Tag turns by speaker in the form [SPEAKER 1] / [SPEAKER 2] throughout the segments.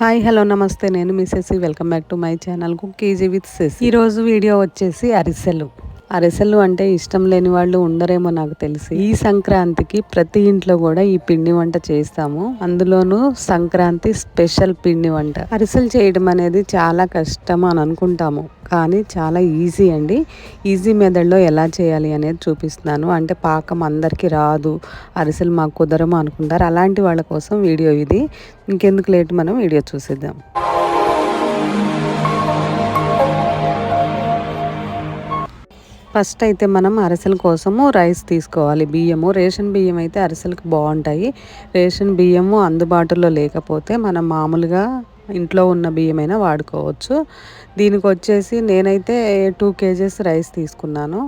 [SPEAKER 1] Hi hello నమస్తే. నేను Mrs welcome back to my channel KG with cess ఈరోజు video వచ్చేసి అరిసెలు. అరిసెలు అంటే ఇష్టం లేని వాళ్ళు ఉండరేమో నాకు తెలిసి. ఈ సంక్రాంతికి ప్రతి ఇంట్లో కూడా ఈ పిండి వంట చేస్తాము. అందులోనూ సంక్రాంతి స్పెషల్ పిండి వంట. అరిసెలు చేయడం అనేది చాలా కష్టం అని అనుకుంటాము. కానీ చాలా ఈజీ అండి. ఈజీ మెథడ్లో ఎలా చేయాలి అనేది చూపిస్తున్నాను. అంటే పాకం అందరికీ రాదు. అరిసెలు మాకు కుదరము అనుకుంటారు. అలాంటి వాళ్ళ కోసం వీడియో ఇది. ఇంకెందుకు లేట్ మనం వీడియో చూసేద్దాం. ఫస్ట్ అయితే మనం అరిసెల కోసము రైస్ తీసుకోవాలి. బియ్యము రేషన్ బియ్యం అయితే అరిసెలకు బాగుంటాయి. రేషన్ బియ్యము అందుబాటులో లేకపోతే మనం మామూలుగా ఇంట్లో ఉన్న బియ్యమైనా వాడుకోవచ్చు. దీనికి వచ్చేసి నేనైతే టూ కేజెస్ రైస్ తీసుకున్నాను.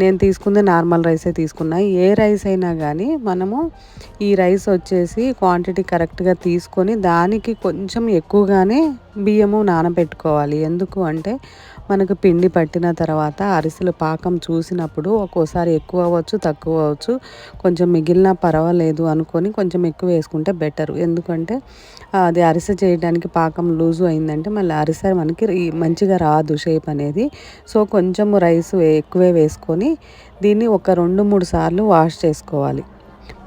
[SPEAKER 1] నేను తీసుకుంది నార్మల్ రైసే తీసుకున్నా. ఏ రైస్ అయినా కానీ మనము ఈ రైస్ వచ్చేసి క్వాంటిటీ కరెక్ట్గా తీసుకొని దానికి కొంచెం ఎక్కువగానే బియ్యము నానబెట్టుకోవాలి. ఎందుకు అంటే మనకు పిండి పట్టిన తర్వాత అరిసెలు పాకం చూసినప్పుడు ఒక్కోసారి ఎక్కువ అవ్వచ్చు తక్కువ అవ్వచ్చు. కొంచెం మిగిలిన పర్వాలేదు అనుకొని కొంచెం ఎక్కువ వేసుకుంటే బెటర్. ఎందుకంటే అది అరిసె చేయడానికి పాకం లూజు అయిందంటే మళ్ళీ అరిసె మనకి మంచిగా రాదు షేప్ అనేది. సో కొంచెం రైస్ ఎక్కువే వేసుకొని దీన్ని ఒక రెండు మూడు సార్లు వాష్ చేసుకోవాలి.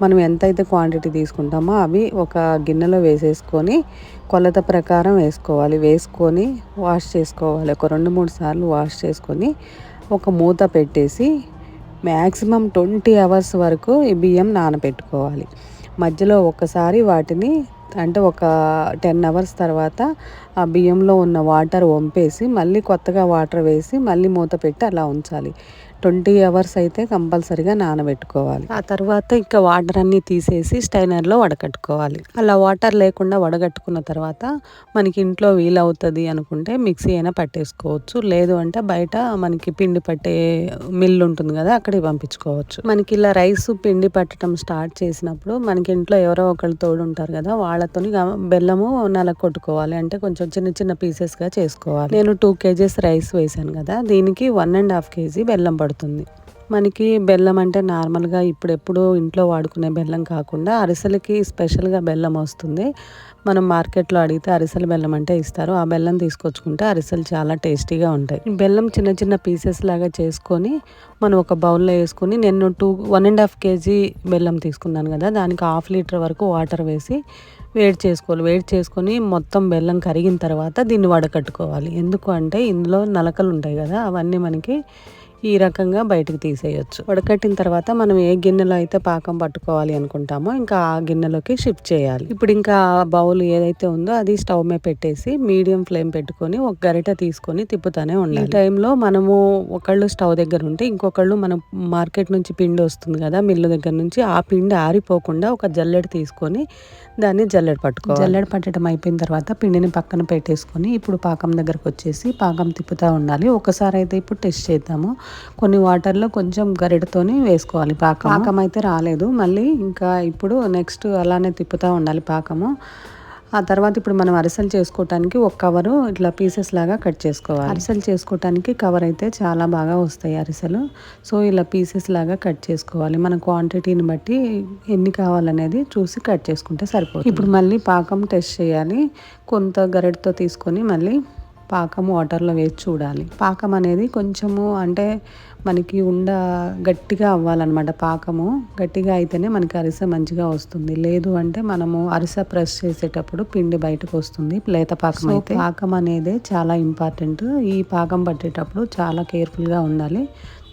[SPEAKER 1] మనం ఎంతైతే క్వాంటిటీ తీసుకుంటామో అవి ఒక గిన్నెలో వేసేసుకొని కొలత ప్రకారం వేసుకోవాలి. వేసుకొని వాష్ చేసుకోవాలి. ఒక రెండు మూడు సార్లు వాష్ చేసుకొని ఒక మూత పెట్టేసి మ్యాక్సిమం ట్వంటీ అవర్స్ వరకు ఈ బియ్యం నానబెట్టుకోవాలి మధ్యలో ఒకసారి వాటిని అంటే ఒక టెన్ అవర్స్ తర్వాత ఆ బియ్యంలో ఉన్న వాటర్ వంపేసి మళ్ళీ కొత్తగా వాటర్ వేసి మళ్ళీ మూత పెట్టి అలా ఉంచాలి. ట్వంటీ అవర్స్ అయితే కంపల్సరిగా నానబెట్టుకోవాలి. ఆ తర్వాత ఇంకా వాటర్ అన్నీ తీసేసి స్టైనర్లో వడకట్టుకోవాలి. అలా వాటర్ లేకుండా వడగట్టుకున్న తర్వాత మనకి ఇంట్లో వీలవుతుంది అనుకుంటే మిక్సీ అయినా పట్టేసుకోవచ్చు. లేదు అంటే బయట మనకి పిండి పట్టే మిల్లు ఉంటుంది కదా అక్కడికి పంపించుకోవచ్చు. మనకి ఇలా రైస్ పిండి పట్టడం స్టార్ట్ చేసినప్పుడు మనకి ఇంట్లో ఎవరో ఒకళ్ళు తోడు ఉంటారు కదా వాళ్ళతోని బెల్లము నల కొట్టుకోవాలి అంటే కొంచెం చిన్న చిన్న పీసెస్గా చేసుకోవాలి. నేను టూ కేజీస్ రైస్ వేసాను కదా దీనికి వన్ అండ్ హాఫ్ కేజీ బెల్లం పడుతుంది మనకి బెల్లం అంటే నార్మల్గా ఇప్పుడెప్పుడు ఇంట్లో వాడుకునే బెల్లం కాకుండా అరిసెలకి స్పెషల్గా బెల్లం వస్తుంది. మనం మార్కెట్లో అడిగితే అరిసెల బెల్లం అంటే ఇస్తారు. ఆ బెల్లం తీసుకొచ్చుకుంటే అరిసెలు చాలా టేస్టీగా ఉంటాయి. బెల్లం చిన్న చిన్న పీసెస్ లాగా చేసుకొని మనం ఒక బౌల్లో వేసుకొని నేను two one and half KG బెల్లం తీసుకున్నాను కదా దానికి హాఫ్ లీటర్ వరకు వాటర్ వేసి వేడి చేసుకోవాలి. వేడి చేసుకొని మొత్తం బెల్లం కరిగిన తర్వాత దీన్ని వడకట్టుకోవాలి. ఎందుకు అంటే ఇందులో నలకలు ఉంటాయి కదా అవన్నీ మనకి ఈ రకంగా బయటకు తీసేయచ్చు. వడకట్టిన తర్వాత మనం ఏ గిన్నెలో అయితే పాకం పట్టుకోవాలి అనుకుంటామో ఇంకా ఆ గిన్నెలోకి షిఫ్ట్ చేయాలి. ఇప్పుడు ఇంకా బౌల్ ఏదైతే ఉందో అది స్టవ్ మీద పెట్టేసి మీడియం ఫ్లేమ్ పెట్టుకొని ఒక గరిట తీసుకొని తిప్పుతానే ఉండాలి. ఈ టైంలో మనము ఒకళ్ళు స్టవ్ దగ్గర ఉంటే ఇంకొకళ్ళు మనం మార్కెట్ నుంచి పిండి వస్తుంది కదా మిల్లు దగ్గర నుంచి ఆ పిండి ఆరిపోకుండా ఒక జల్లెడ తీసుకొని దాన్ని జల్లెడ పట్టుకో జల్లెడ పట్టడం అయిపోయిన తర్వాత పిండిని పక్కన పెట్టేసుకొని ఇప్పుడు పాకం దగ్గరకు వచ్చేసి పాకం తిప్పుతూ ఉండాలి. ఒకసారి అయితే ఇప్పుడు టెస్ట్ చేద్దాము. కొన్ని వాటర్లో కొంచెం గరిటతోని వేసుకోవాలి పాకం పాకం అయితే రాలేదు. మళ్ళీ ఇంకా ఇప్పుడు నెక్స్ట్ అలానే తిప్పుతూ ఉండాలి పాకము. ఆ తర్వాత ఇప్పుడు మనం అరిసెలు చేసుకోవటానికి ఒక కవరు ఇట్లా పీసెస్ లాగా కట్ చేసుకోవాలి. అరిసెలు చేసుకోవటానికి కవర్ అయితే చాలా బాగా వస్తాయి అరిసెలు. సో ఇలా పీసెస్ లాగా కట్ చేసుకోవాలి. మన క్వాంటిటీని బట్టి ఎన్ని కావాలనేది చూసి కట్ చేసుకుంటే సరిపోతుంది. ఇప్పుడు మళ్ళీ పాకం టెస్ట్ చేయాలి. కొంత గరిటతో తీసుకొని మళ్ళీ పాకం వాటర్లో వేసి చూడాలి. పాకం అనేది కొంచెము అంటే మనకి ఉండ గట్టిగా అవ్వాలన్నమాట పాకము. గట్టిగా అయితేనే మనకి అరిసె మంచిగా వస్తుంది. లేదు అంటే మనము అరిసె ప్రెస్ చేసేటప్పుడు పిండి బయటకు వస్తుంది లేత పాకం అయితే. పాకం అనేది చాలా ఇంపార్టెంట్. ఈ పాకం పట్టేటప్పుడు చాలా కేర్ఫుల్గా ఉండాలి.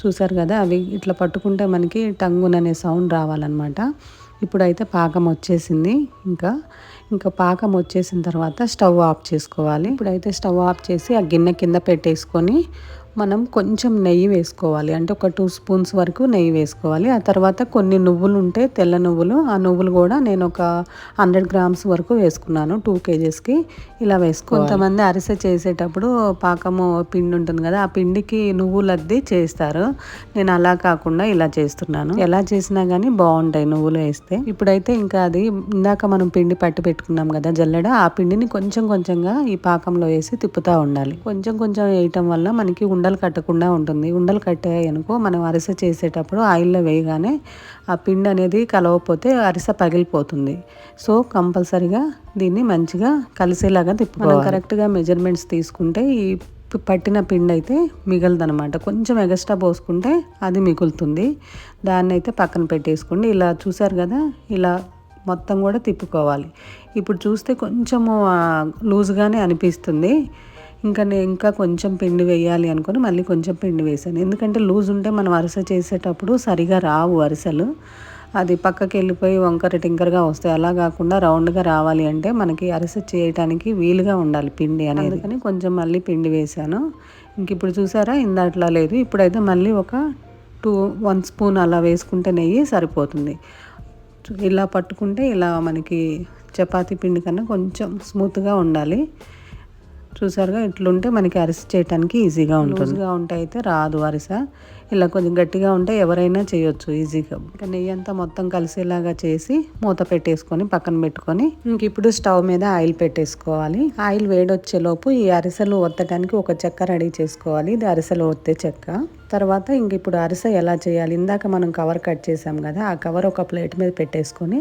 [SPEAKER 1] చూసారు కదా అవి ఇట్లా పట్టుకుంటే మనకి టంగున్ అనే సౌండ్ రావాలన్నమాట. ఇప్పుడైతే పాకం వచ్చేసింది. ఇంకా ఇంకా పాకం వచ్చేసిన తర్వాత స్టవ్ ఆఫ్ చేసుకోవాలి. ఇప్పుడైతే స్టవ్ ఆఫ్ చేసి ఆ గిన్నె కింద పెట్టేసుకొని మనం కొంచెం నెయ్యి వేసుకోవాలి. అంటే ఒక టూ స్పూన్స్ వరకు నెయ్యి వేసుకోవాలి. ఆ తర్వాత కొన్ని నువ్వులు ఉంటే తెల్ల నువ్వులు ఆ నువ్వులు కూడా నేను ఒక హండ్రెడ్ గ్రామ్స్ వరకు వేసుకున్నాను టూ కేజెస్కి ఇలా వేసుకో కొంతమంది అరిసె చేసేటప్పుడు పాకము పిండి ఉంటుంది కదా ఆ పిండికి నువ్వులు చేస్తారు. నేను అలా కాకుండా ఇలా చేస్తున్నాను. ఎలా చేసినా కానీ బాగుంటాయి నువ్వులు వేస్తే. ఇప్పుడైతే ఇంకా అది ఇందాక మనం పిండి పట్టి పెట్టుకున్నాం కదా జల్లెడ ఆ పిండిని కొంచెం కొంచెంగా ఈ పాకంలో వేసి తిప్పుతూ ఉండాలి. కొంచెం కొంచెం వేయటం వల్ల మనకి ఉండ ఉండలు కట్టకుండా ఉంటుంది. ఉండలు కట్టాయి అనుకో మనం అరిసె చేసేటప్పుడు ఆయిల్లో వేయగానే ఆ పిండి అనేది కలవకపోతే అరిసె పగిలిపోతుంది. సో కంపల్సరిగా దీన్ని మంచిగా కలిసేలాగా తిప్పుకోవాలి. కరెక్ట్గా మెజర్మెంట్స్ తీసుకుంటే ఈ పట్టిన పిండి అయితే మిగలదనమాట కొంచెం ఎగస్ట్రా పోసుకుంటే అది మిగులుతుంది. దాన్ని అయితే పక్కన పెట్టేసుకోండి. ఇలా చూసారు కదా ఇలా మొత్తం కూడా తిప్పుకోవాలి. ఇప్పుడు చూస్తే కొంచెము లూజ్గానే అనిపిస్తుంది. ఇంకా నేను ఇంకా కొంచెం పిండి వేయాలి అనుకుని మళ్ళీ కొంచెం పిండి వేసాను. ఎందుకంటే లూజ్ ఉంటే మనం అరిసె చేసేటప్పుడు సరిగా రావు అరిసెలు. అది పక్కకి వెళ్ళిపోయి వంకర టింకరగా వస్తాయి. అలా కాకుండా రౌండ్గా రావాలి అంటే మనకి అరిసె చేయడానికి వీలుగా ఉండాలి పిండి అనేది. అందుకని కొంచెం మళ్ళీ పిండి వేసాను. ఇంక ఇప్పుడు చూసారా? ఇందాట్లా లేదు. ఇప్పుడైతే మళ్ళీ ఒక టూ వన్ స్పూన్ అలా వేసుకుంటే నెయ్యి సరిపోతుంది. ఇలా పట్టుకుంటే ఇలా మనకి చపాతీ పిండి కన్నా కొంచెం స్మూత్గా ఉండాలి. చూసారుగా ఇట్లుంటే మనకి అరిసె చేయడానికి ఈజీగా ఉంటుంది. ఉంటే అయితే రాదు అరిస. ఇలా కొంచెం గట్టిగా ఉంటే ఎవరైనా చేయొచ్చు ఈజీగా. ఇంకా నెయ్యి అంతా మొత్తం కలిసేలాగా చేసి మూత పెట్టేసుకొని పక్కన పెట్టుకొని ఇంక ఇప్పుడు స్టవ్ మీద ఆయిల్ పెట్టేసుకోవాలి. ఆయిల్ వేడొచ్చేలోపు ఈ అరిసెలు ఒత్తడానికి ఒక చెక్క రెడీ చేసుకోవాలి. ఇది అరిసెలు ఒత్తే చెక్క. తర్వాత ఇంక ఇప్పుడు అరిసె ఎలా చేయాలి? ఇందాక మనం కవర్ కట్ చేసాం కదా ఆ కవర్ ఒక ప్లేట్ మీద పెట్టేసుకొని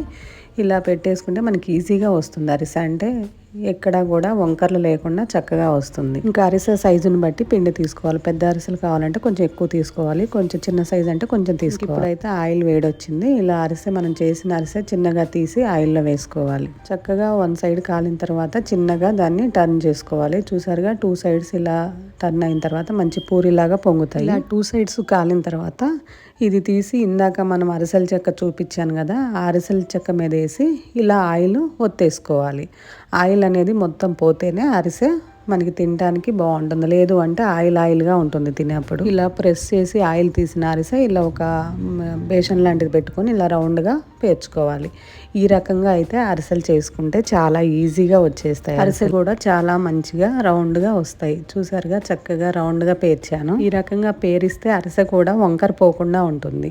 [SPEAKER 1] ఇలా పెట్టేసుకుంటే మనకి ఈజీగా వస్తుంది అరిసె. అంటే ఎక్కడ కూడా వంకర్లు లేకుండా చక్కగా వస్తుంది. ఇంకా అరిసె సైజుని బట్టి పిండి తీసుకోవాలి. పెద్ద అరిసెలు కావాలంటే కొంచెం ఎక్కువ తీసుకోవాలి. కొంచెం చిన్న సైజు అంటే కొంచెం తీసుకోవాలి. ఇప్పుడైతే ఆయిల్ వేడొచ్చింది. ఇలా అరిసె మనం చేసిన అరిసె చిన్నగా తీసి ఆయిల్లో వేసుకోవాలి. చక్కగా వన్ సైడ్ కాలిన తర్వాత చిన్నగా దాన్ని టర్న్ చేసుకోవాలి. చూసారుగా టూ సైడ్స్ ఇలా టర్న్ అయిన తర్వాత మంచి పూరిలాగా పొంగుతాయి. ఇలా టూ సైడ్స్ కాలిన తర్వాత ఇది తీసి ఇందాక మనం అరిసెల చెక్క చూపించాను కదా ఆ అరిసెల చెక్క మీద వేసి ఇలా ఆయిల్ ఒత్తేసుకోవాలి. ఆయిల్ అనేది మొత్తం పోతేనే అరిసె మనకి తినడానికి బాగుంటుంది. లేదు అంటే ఆయిల్ ఆయిల్గా ఉంటుంది తినేప్పుడు. ఇలా ప్రెస్ చేసి ఆయిల్ తీసిన అరిసె ఇలా ఒక బేషన్ లాంటిది పెట్టుకొని ఇలా రౌండ్గా పేర్చుకోవాలి. ఈ రకంగా అయితే అరిసెలు చేసుకుంటే చాలా ఈజీగా వచ్చేస్తాయి అరిసె కూడా చాలా మంచిగా రౌండ్గా వస్తాయి. చూసారుగా చక్కగా రౌండ్గా పేర్చాను. ఈ రకంగా పేరిస్తే అరిసె కూడా వంకర పోకుండా ఉంటుంది.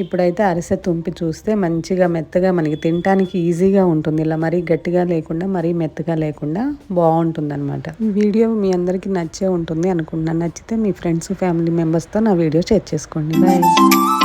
[SPEAKER 1] ఇప్పుడైతే అరిసె తుంపి చూస్తే మంచిగా మెత్తగా మనకి తినడానికి ఈజీగా ఉంటుంది. ఇలా మరీ గట్టిగా లేకుండా మరీ మెత్తగా లేకుండా బాగుంటుంది అనమాట వీడియో మీ అందరికీ నచ్చే ఉంటుంది అనుకుంటున్నాను. నచ్చితే మీ ఫ్రెండ్స్ ఫ్యామిలీ మెంబర్స్తో నా వీడియో షేర్ చేసుకోండి. బాయ్.